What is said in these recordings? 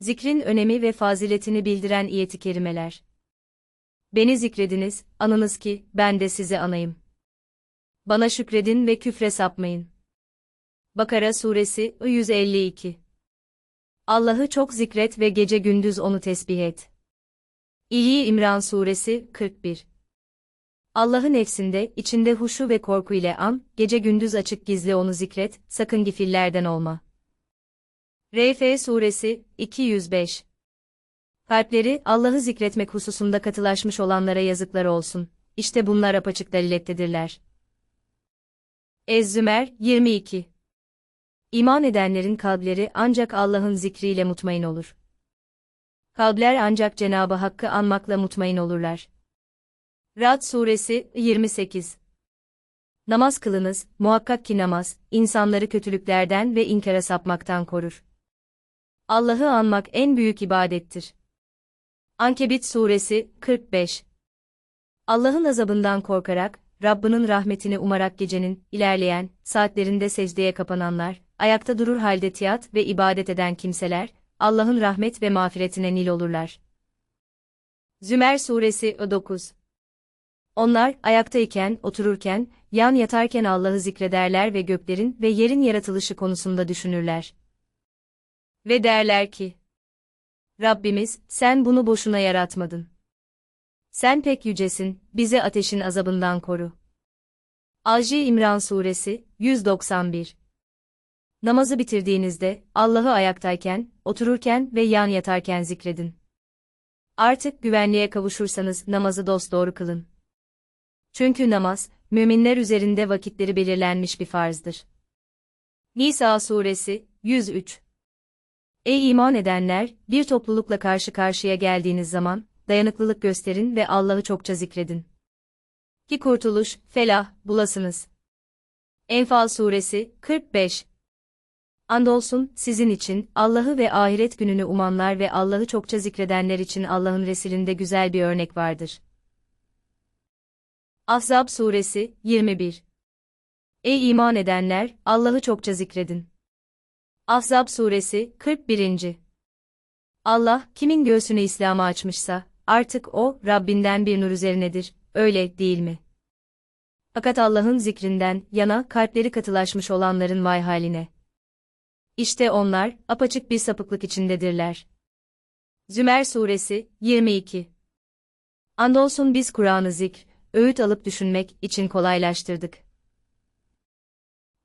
Zikrin önemi ve faziletini bildiren iyeti kerimeler. Beni zikrediniz, anınız ki, ben de sizi anayım. Bana şükredin ve küfre sapmayın. Bakara Suresi 152 Allah'ı çok zikret ve gece gündüz onu tesbih et. İyi İmran Suresi 41 Allah'ı nefsinde, içinde huşu ve korku ile an, gece gündüz açık gizli onu zikret, sakın gifillerden olma. RF Suresi 205 Kalpleri, Allah'ı zikretmek hususunda katılaşmış olanlara yazıklar olsun. İşte bunlar apaçık dalilettedirler. Ez-Zümer 22 İman edenlerin kalpleri ancak Allah'ın zikriyle mutmain olur. Kalpler ancak Cenabı Hakk'ı anmakla mutmain olurlar. Rad Suresi 28 Namaz kılınız, muhakkak ki namaz, insanları kötülüklerden ve inkara sapmaktan korur. Allah'ı anmak en büyük ibadettir. Ankebit Suresi 45 Allah'ın azabından korkarak, Rabbinin rahmetini umarak gecenin, ilerleyen, saatlerinde secdeye kapananlar, ayakta durur halde tiyat ve ibadet eden kimseler, Allah'ın rahmet ve mağfiretine nil olurlar. Zümer Suresi 9 Onlar, ayaktayken, otururken, yan yatarken Allah'ı zikrederler ve göklerin ve yerin yaratılışı konusunda düşünürler. Ve derler ki, Rabbimiz, sen bunu boşuna yaratmadın. Sen pek yücesin, bizi ateşin azabından koru. Alci İmran Suresi, 191 Namazı bitirdiğinizde, Allah'ı ayaktayken, otururken ve yan yatarken zikredin. Artık güvenliğe kavuşursanız namazı dosdoğru kılın. Çünkü namaz, müminler üzerinde vakitleri belirlenmiş bir farzdır. Nisa Suresi, 103 Ey iman edenler, bir toplulukla karşı karşıya geldiğiniz zaman, dayanıklılık gösterin ve Allah'ı çokça zikredin. Ki kurtuluş, felah, bulasınız. Enfal Suresi, 45 Andolsun, sizin için, Allah'ı ve ahiret gününü umanlar ve Allah'ı çokça zikredenler için Allah'ın Resulinde güzel bir örnek vardır. Ahzab Suresi, 21 Ey iman edenler, Allah'ı çokça zikredin. Ahzab Suresi, 41. Allah, kimin göğsünü İslam'a açmışsa, artık o, Rabbinden bir nur üzerinedir, öyle değil mi? Fakat Allah'ın zikrinden, yana, kalpleri katılaşmış olanların vay haline. İşte onlar, apaçık bir sapıklık içindedirler. Zümer Suresi, 22 Andolsun biz Kur'an'ı zikr, öğüt alıp düşünmek için kolaylaştırdık.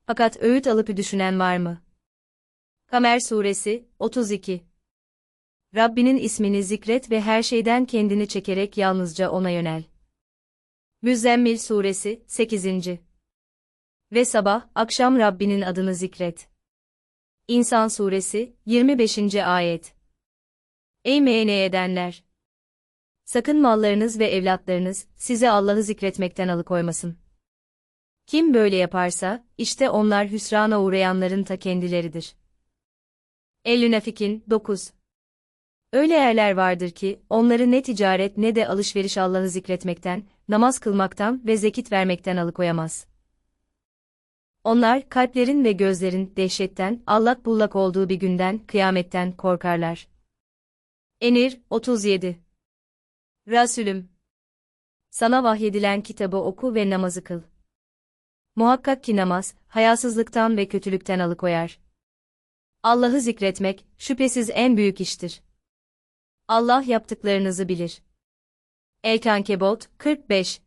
Fakat öğüt alıp düşünen var mı? Kamer Suresi, 32 Rabbinin ismini zikret ve her şeyden kendini çekerek yalnızca ona yönel. Müzzemmil Suresi, 8. Ve sabah, akşam Rabbinin adını zikret. İnsan Suresi, 25. Ayet Ey meyne edenler! Sakın mallarınız ve evlatlarınız, size Allah'ı zikretmekten alıkoymasın. Kim böyle yaparsa, işte onlar hüsrana uğrayanların ta kendileridir. El-Münafik'in 9 Öyle yerler vardır ki, onları ne ticaret ne de alışveriş Allah'ı zikretmekten, namaz kılmaktan ve zekit vermekten alıkoyamaz. Onlar, kalplerin ve gözlerin dehşetten, allak bullak olduğu bir günden, kıyametten korkarlar. Enir, 37 Rasülüm Sana vahyedilen kitabı oku ve namazı kıl. Muhakkak ki namaz, hayasızlıktan ve kötülükten alıkoyar. Allah'ı zikretmek, şüphesiz en büyük iştir. Allah yaptıklarınızı bilir. El-Kankebot, 45